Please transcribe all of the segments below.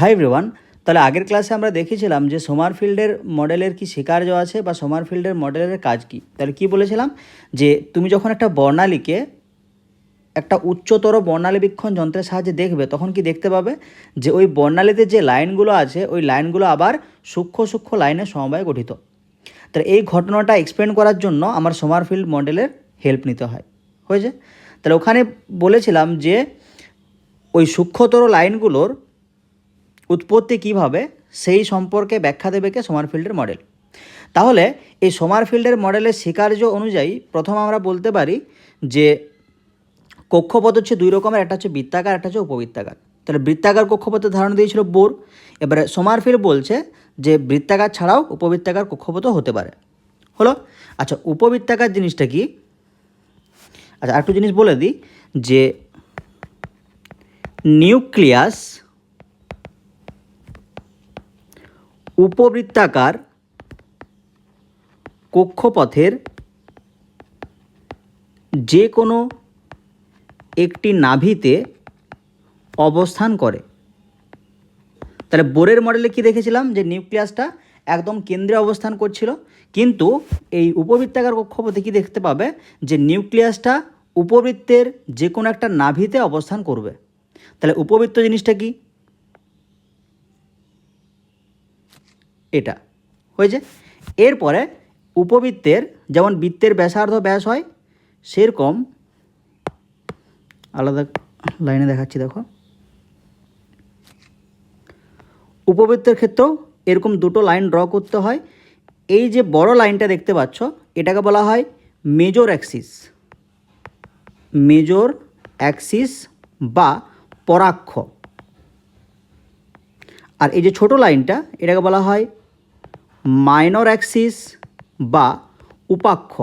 Hi everyone, তাহলে আগের ক্লাসে আমরা দেখেছিলাম যে সোমারফিল্ডের মডেলের কি শিকার্য আছে বা সোমারফিল্ডের মডেলের কাজ কি। তাহলে কি বলেছিলাম? যে তুমি যখন একটা বর্ণালীকে একটা উচ্চতর বর্ণালীবীক্ষণ যন্ত্রের সাহায্যে দেখবে, তখন কি দেখতে পাবে? যে ওই বর্ণালীতে যে লাইনগুলো আছে, ওই লাইনগুলো আবার সূক্ষ্ম সূক্ষ্ম লাইনের সমবায়ে গঠিত। তাহলে এই ঘটনাটা এক্সপ্লেন করার জন্য আমার সোমারফিল্ড মডেলের হেল্প নিতে হয়। হয়েছে? তাহলে ওখানে বলেছিলাম যে ওই সূক্ষ্মতর লাইনগুলোর উৎপত্তি কীভাবে, সেই সম্পর্কে ব্যাখ্যা দেবে কে? সোমারফিল্ডের মডেল তাহলে এই সোমারফিল্ডের মডেলের স্বীকার্য অনুযায়ী প্রথম আমরা বলতে পারি যে কক্ষপথ হচ্ছে দুই রকমের, একটা হচ্ছে বৃত্তাকার, একটা হচ্ছে উপবৃত্তাকার। তাহলে বৃত্তাকার কক্ষপথের ধারণা দিয়েছিল বোর। এবারে সোমারফিল্ড বলছে যে বৃত্তাকার ছাড়াও উপবৃত্তাকার কক্ষপথ হতে পারে। হলো? আচ্ছা উপবৃত্তাকার জিনিসটা কি? আচ্ছা আরেকটু জিনিস বলে দিই যে নিউক্লিয়াস উপবৃত্তাকার কক্ষপথের যে কোনো একটি নাভিতে অবস্থান করে। তাহলে বোরের মডেলে কি দেখেছিলাম? যে নিউক্লিয়াসটা একদম কেন্দ্রে অবস্থান করছিল। কিন্তু এই উপবৃত্তাকার কক্ষপথে কি দেখতে পাবে? যে নিউক্লিয়াসটা উপবৃত্তের যে কোনো একটা নাভিতে অবস্থান করবে। তাহলে উপবৃত্ত জিনিসটা কি? এটা। হয়েছে? এরপরে উপবৃত্তের যেমন বৃত্তের ব্যাসার্ধ ব্যাস হয়, সেরকম আলাদা লাইনে দেখাচ্ছি, দেখো। উপবৃত্তের ক্ষেত্রেও এরকম দুটো লাইন ড্র করতে হয়। এই যে বড় লাইনটা দেখতে পাচ্ছ, এটাকে বলা হয় মেজর অ্যাক্সিস। মেজর অ্যাক্সিস বা পরাক্ষ। আর এই যে ছোট লাইনটা, এটাকে বলা হয় মাইনর অ্যাক্সিস বা উপাক্ষ।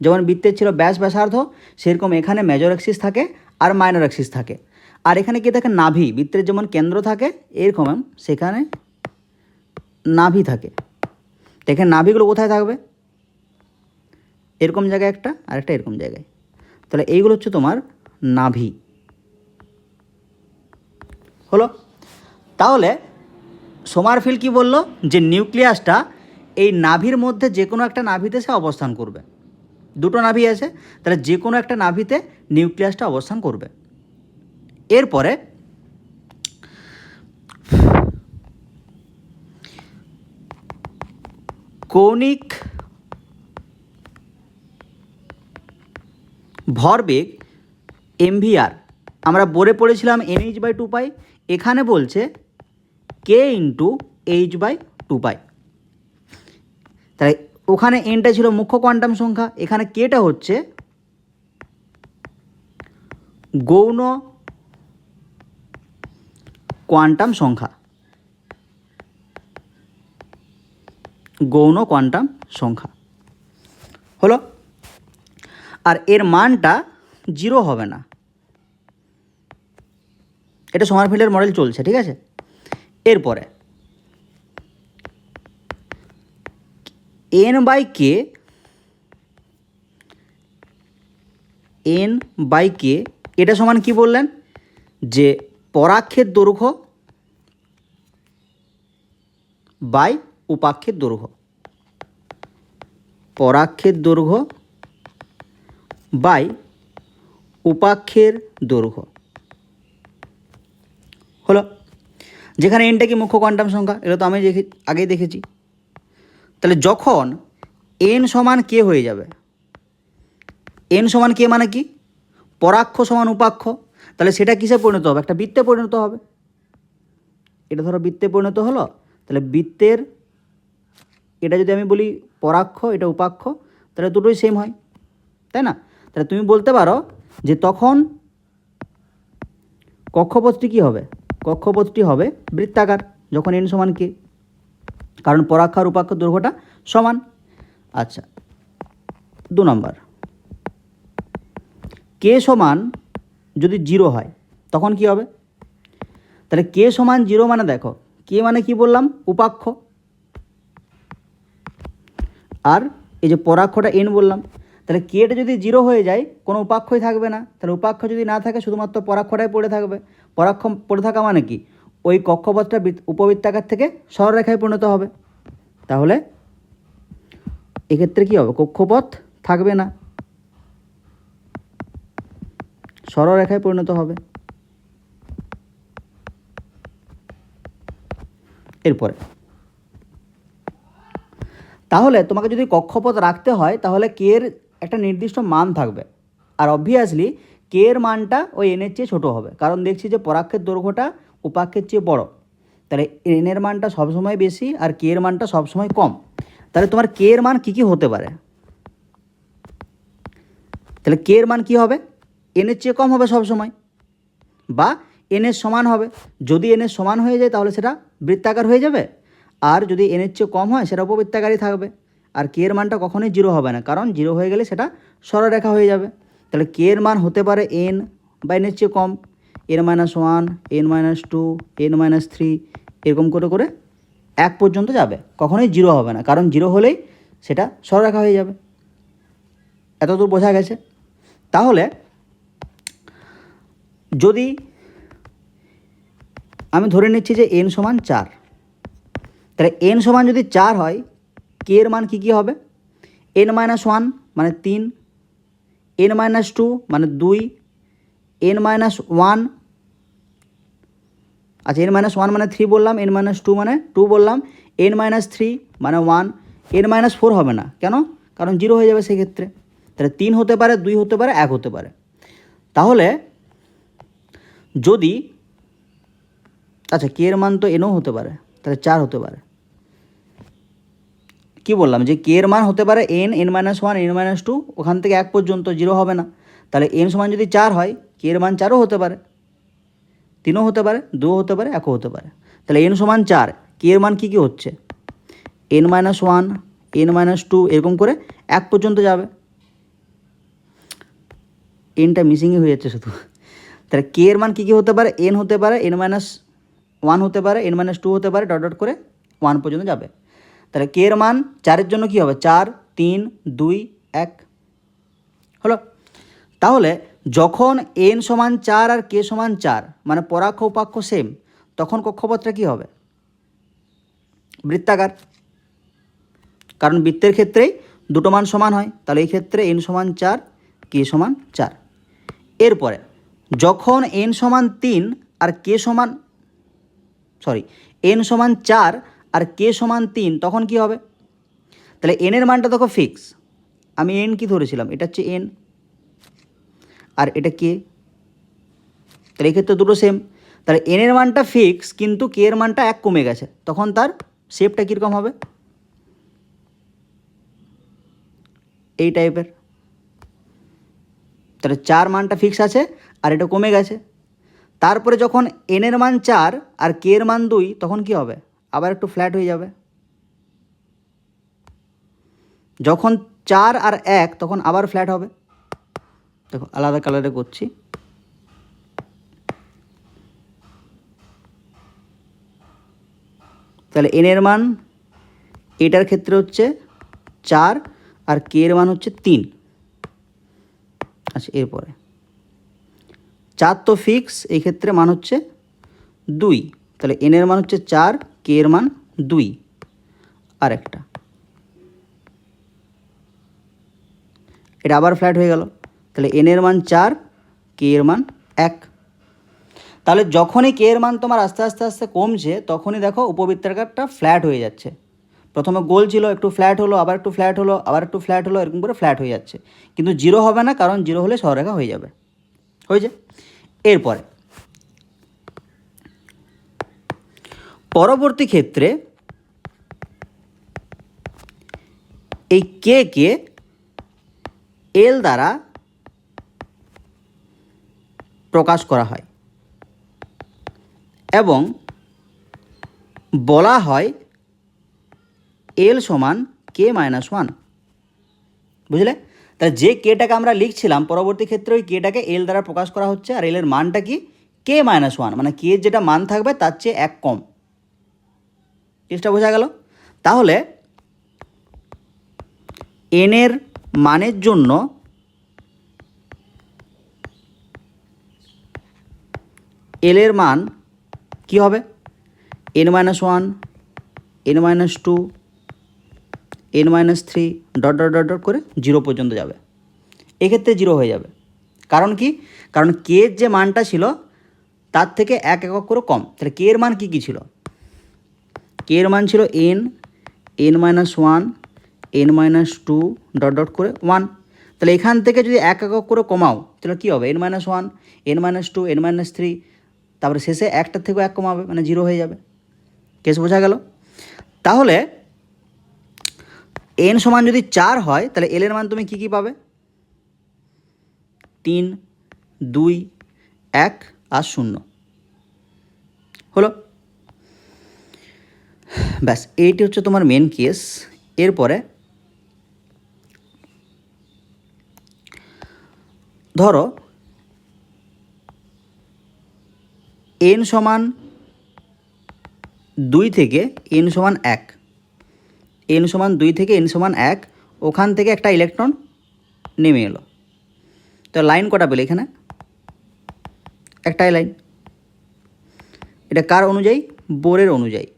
যেমন বৃত্তের ছিল ব্যাস ব্যাসার্ধ, সেরকম এখানে মেজর অ্যাক্সিস থাকে আর মাইনর অ্যাক্সিস থাকে। আর এখানে কি থাকে? নাভি। বৃত্তের যেমন কেন্দ্র থাকে, এরকম সেখানে নাভি থাকে। তো এখানে নাভিগুলো কোথায় থাকবে? এরকম জায়গায় একটা, আর একটা এরকম জায়গায়। তাহলে এইগুলো হচ্ছে তোমার নাভি। হলো? তাহলে সোমারফিল কি বলল? যে নিউক্লিয়াসটা এই নাভির মধ্যে যে কোনো একটা নাভিতে সে অবস্থান করবে। দুটো নাভি আছে, তাহলে যে কোনো একটা নাভিতে নিউক্লিয়াসটা অবস্থান করবে। এরপরে কৌণিক ভরবেগ এমভিআর, আমরা বোরে পড়েছিলাম এনএইচ বাই টু পাই, এখানে বলছে K into H by two pi তাই ওখানে এনটা ছিল মুখ্য কোয়ান্টাম সংখ্যা, এখানে কেটা হচ্ছে গৌণ কোয়ান্টাম সংখ্যা। গৌণ কোয়ান্টাম সংখ্যা। হলো? আর এর মানটা জিরো হবে না। এটা সমারফিল্ডের মডেল চলছে, ঠিক আছে? এরপরে, N by K, N by K, এটা সমান কি বললেন? যে পরাক্ষের দৈর্ঘ্য বাই উপাক্ষের দৈর্ঘ্য। পরাক্ষের দৈর্ঘ্য বাই উপাক্ষের দৈর্ঘ্য। হলো যেখানে এনটা কি মুখ্য কোয়ান্টাম সংখ্যা, এটা তো আমি দেখে, আগেই দেখেছি। তাহলে যখন এন সমান কে হয়ে যাবে এন সমান কে মানে কি? পরাক্ষ সমান উপাক্ষ। তাহলে সেটা কিসে পরিণত হবে? একটা বৃত্তে পরিণত হবে। এটা ধরো বৃত্তে পরিণত হলো, তাহলে বৃত্তের, এটা যদি আমি বলি পরাক্ষ, এটা উপাক্ষ, তাহলে দুটোই সেম হয়। তাই না? তাহলে তুমি বলতে পারো যে তখন কক্ষপথটি কী হবে? কক্ষপথটি হবে বৃত্তাকার, যখন এন সমান কে কারণ পরাক্ষ আর উপাক্ষ দৈর্ঘ্যটা সমান। আচ্ছা দু নম্বর। কে সমান যদি জিরো হয়, তখন কি হবে? তাহলে কে সমান জিরো মানে দেখো কে মানে কি বললাম? উপাক্ষ। আর এই যে পরাক্ষটা এন বললাম তাহলে কেটা যদি জিরো হয়ে যায়, কোনো উপাক্ষই থাকবে না। তাহলে উপাক্ষ যদি না থাকে, শুধুমাত্র পরাক্ষটাই পড়ে থাকবে। পরাক্ষ পড়ে থাকা মানে কি? ওই কক্ষপথটা উপবৃত্তাকার থেকে সরলরেখায় পরিণত হবে। তাহলে এক্ষেত্রে কী হবে? কক্ষপথ থাকবে না। সরলরেখায় পরিণত হবে। এরপরে, তাহলে তোমাকে যদি কক্ষপথ রাখতে হয়, তাহলে কে এর একটা নির্দিষ্ট মান থাকবে। আর অবভিয়াসলি কে এর মানটা ওই এনের চেয়ে ছোটো হবে। কারণ দেখছি যে পরাক্ষের দৈর্ঘ্যটা উপাক্ষের চেয়ে বড়। তাহলে এন এর মানটা সবসময় বেশি আর কে এর মানটা সবসময় কম। তাহলে তোমার কে এর মান কী কী হতে পারে? তাহলে কে এর মান কী হবে? এনের চেয়ে কম হবে সবসময়। বা এনের সমান হবে। যদি এনের সমান হয়ে যায় তাহলে সেটা বৃত্তাকার হয়ে যাবে। আর যদি এনের চেয়ে কম হয়, সেটা উপবৃত্তাকারই থাকবে। আর কে এর মানটা কখনোই জিরো হবে না। কারণ জিরো হয়ে গেলে সেটা সরলরেখা হয়ে যাবে। তাহলে কে এর মান হতে পারে এন বা এনের চেয়ে কম। N minus one N minus two N minus three এরকম করে করে এক পর্যন্ত যাবে। কখনোই জিরো হবে না। কারণ জিরো হলেই সেটা সরলরেখা হয়ে যাবে। এতদূর বোঝা গেছে? তাহলে যদি আমি ধরে নিচ্ছি যে এন সমান চার, তাহলে এন সমান যদি চার হয় কে এর মান কী কী হবে? এন মাইনাস ওয়ান মানে তিন এন মাইনাস টু মানে দুই এন মাইনাস ওয়ান আচ্ছা এন মাইনাস ওয়ান মানে থ্রি বললাম এন মাইনাস টু মানে টু বললাম এন মাইনাস থ্রি মানে ওয়ান এন মাইনাস ফোর হবে না। কেন? কারণ জিরো হয়ে যাবে সেক্ষেত্রে। তাহলে তিন হতে পারে, দুই হতে পারে, এক হতে পারে। তাহলে যদি আচ্ছা কে এর মান তো এনও হতে পারে, তাহলে চার হতে পারে। কি বললাম? যে কে এর মান হতে পারে N N minus one N minus two ওখান থেকে এক পর্যন্ত জিরো হবে না। তাহলে এন সমান যদি চার হয় কে এর মান চারও হতে পারে। তিনও হতে পারে, দুও হতে পারে, একও হতে পারে। তাহলে এন সমান চার কে এর মান কী কী হচ্ছে? N minus one N minus two এরকম করে এক পর্যন্ত যাবে। এনটা মিসিংই হয়ে যাচ্ছে শুধু। তাহলে কে এর মান কী কী হতে পারে? এন হতে পারে এন মাইনাস ওয়ান হতে পারে এন মাইনাস টু হতে পারে ডট ডট করে ওয়ান পর্যন্ত যাবে। তাহলে কে এর মান? চারের জন্য কী হবে? চার, তিন, দুই, এক। হলো? তাহলে যখন এন সমান চার আর কে সমান চার মানে পরাক্ষ উপাক্ষ সেম তখন কক্ষপথটা কী হবে? বৃত্তাকার। কারণ বৃত্তের ক্ষেত্রেই দুটো মান সমান হয়। তাহলে এই ক্ষেত্রে এন সমান চার, কে সমান চার। এরপরে, যখন এন সমান তিন আর কে সমান সরি এন সমান চার আর কে সমান তিন, তখন কি হবে? তাহলে এনের মানটা দেখো ফিক্স আমি এন কি ধরেছিলাম? এটা হচ্ছে এন আর এটা কে তাহলে এক্ষেত্রে দুটো সেম তাহলে এনের মানটা ফিক্স কিন্তু কে এর মানটা এক কমে গেছে। তখন তার শেপটা কীরকম হবে? এই টাইপের তাহলে চার মানটা ফিক্স আছে, আর এটা কমে গেছে। তারপরে যখন এনের মান চার আর কে এর মান দুই, তখন কি হবে? আবার একটু ফ্ল্যাট হয়ে যাবে। যখন চার আর এক, তখন আবার ফ্ল্যাট হবে। দেখো, আলাদা কালারে করছি। তাহলে এনের মান, এটার ক্ষেত্রে হচ্ছে চার আর কে এর মান হচ্ছে তিন। আচ্ছা এরপরে। চার তো ফিক্স এই ক্ষেত্রে মান হচ্ছে দুই। তাহলে এন এর মান হচ্ছে চার কে এর মান দুই। আর একটা এটা আবার ফ্ল্যাট হয়ে গেল। তাহলে এন এর মান চার কে এর মান এক। তাহলে যখনই কে এর মান তোমার আস্তে আস্তে আস্তে কমছে, তখনই দেখো উপবৃত্তাকারটা ফ্ল্যাট হয়ে যাচ্ছে। প্রথমে গোল ছিল, একটু ফ্ল্যাট হলো, আবার একটু ফ্ল্যাট হলো, আবার একটু ফ্ল্যাট হলো, এরকম করে ফ্ল্যাট হয়ে যাচ্ছে। কিন্তু জিরো হবে না, কারণ জিরো হলে সররেখা হয়ে যাবে। হয়েছে? এরপরে পরবর্তী ক্ষেত্রে এই কে কে এল দ্বারা প্রকাশ করা হয় এবং বলা হয় এল সমান কে মাইনাস ওয়ান। বুঝলে? তাহলে যে কেটাকে আমরা লিখছিলাম, পরবর্তী ক্ষেত্রে ওই কেটাকে এল দ্বারা প্রকাশ করা হচ্ছে, আর এলের মানটা কি? কে মাইনাস ওয়ান মানে কে যেটা মান থাকবে তার চেয়ে এক কম। জিনিসটা বোঝা গেল? তাহলে এনের মানের জন্য এলের মান কি হবে? N minus one N minus two N minus three dot dot dot dot করে জিরো পর্যন্ত যাবে। এক্ষেত্রে জিরো হয়ে যাবে। কারণ কি? কারণ কে এর যে মানটা ছিল, তার থেকে এক একক করে কম। তাহলে কে এর মান কী কী ছিল? কে এর মান ছিল? N N minus one N minus two dot dot করে ওয়ান তাহলে এখান থেকে যদি এক একক করে কমাও, তাহলে কী হবে? N minus one N minus two N minus three তারপরে শেষে একটার থেকেও এক কমাবে মানে জিরো হয়ে যাবে। কেস বোঝা গেল? তাহলে এন সমান যদি চার হয়, তাহলে এল এর মান তুমি কী কী পাবে? তিন, দুই, এক, আর শূন্য। হলো? ব্যাস, এইটি হচ্ছে তোমার মেন কেস এরপরে, ধরো এন সমান দুই থেকে এন সমান এক। এন সমান দুই থেকে এন সমান এক, ওখান থেকে একটা ইলেকট্রন নেমে এলো। তো লাইন কটা পেলে এখানে? একটাই লাইন এটা কার অনুযায়ী? বোরের অনুযায়ী।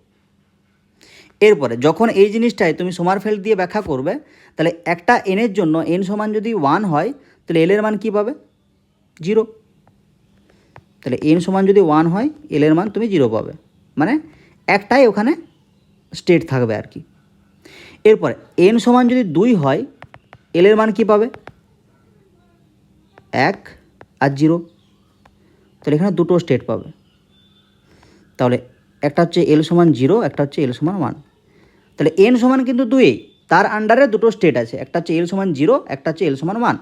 এরপরে, যখন এই জিনিসটায় তুমি সোমারফেল্ড দিয়ে ব্যাখ্যা করবে, তাহলে একটা এনের জন্য এন সমান যদি ওয়ান হয়, তাহলে এলের মান কী পাবে? জিরো তাহলে এন সমান যদি ওয়ান হয় এলের মান তুমি জিরো পাবে। মানে একটাই ওখানে স্টেট থাকবে আর কি। এরপরে এন সমান যদি দুই হয় এলের মান কী পাবে? এক আর জিরো তাহলে এখানে দুটো স্টেট পাবে। তাহলে একটা হচ্ছে এল সমান জিরো একটা হচ্ছে এল সমান ওয়ান তাহলে এন সমান কিন্তু দুই। তার আন্ডারে দুটো স্টেট আছে। একটা হচ্ছে এল সমান জিরো একটা হচ্ছে এল সমান ওয়ান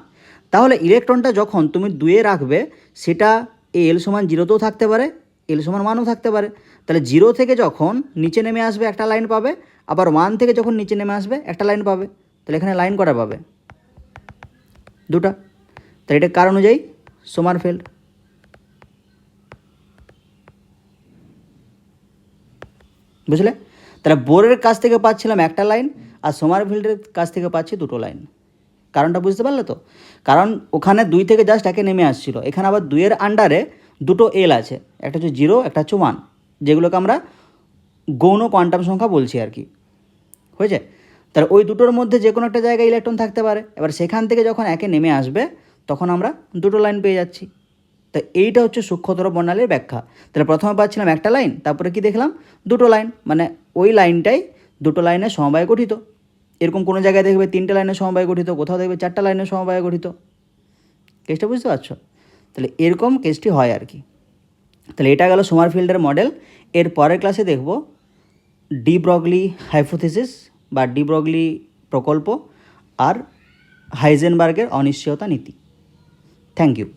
তাহলে ইলেকট্রনটা যখন তুমি দুয়ে রাখবে, সেটা এই এল সমান জিরোতেও থাকতে পারে এল সমান ওয়ানও থাকতে পারে। তাহলে জিরো থেকে যখন নিচে নেমে আসবে, একটা লাইন পাবে। আবার ওয়ান থেকে যখন নিচে নেমে আসবে, একটা লাইন পাবে। তাহলে এখানে লাইন কটা পাবে? দুটা। তাহলে এটা কার অনুযায়ী? সোমারফেল্ড বুঝলে? তাহলে বোরের কাছ থেকে পাচ্ছিলাম একটা লাইন আর সোমারফিল্ডের কাছ থেকে পাচ্ছি দুটো লাইন। কারণটা বুঝতে পারলে তো? কারণ ওখানে দুই থেকে জাস্ট একে নেমে আসছিল। এখানে আবার দুইয়ের আন্ডারে দুটো এল আছে। একটা হচ্ছে জিরো একটা হচ্ছে ওয়ান যেগুলোকে আমরা গৌণ কোয়ান্টাম সংখ্যা বলছি আর কি। হয়েছে? তাহলে ওই দুটোর মধ্যে যে কোনো একটা জায়গায় ইলেকট্রন থাকতে পারে। এবার সেখান থেকে যখন একে নেমে আসবে, তখন আমরা দুটো লাইন পেয়ে যাচ্ছি। তো এইটা হচ্ছে সূক্ষ্মতর বর্ণালীর ব্যাখ্যা। তাহলে প্রথমে পাচ্ছিলাম একটা লাইন, তারপরে কি দেখলাম? দুটো লাইন মানে ওই লাইনটাই দুটো লাইনের সমবায় গঠিত। এরকম কোনো জায়গায় দেখবে তিনটে লাইনের সমবায় গঠিত, কোথাও দেখবে চারটা লাইনের সমবায় গঠিত। কেসটা বুঝতে পারছ? তাহলে এরকম কেসটি হয় আর কি। তাহলে এটা গেল সোমারফিল্ডের মডেল। এর পরের ক্লাসে দেখব ডি ব্রগলি হাইপোথিসিস বা ডি ব্রগলি প্রকল্প আর হাইজেনবার্গের অনিশ্চয়তা নীতি। Thank you.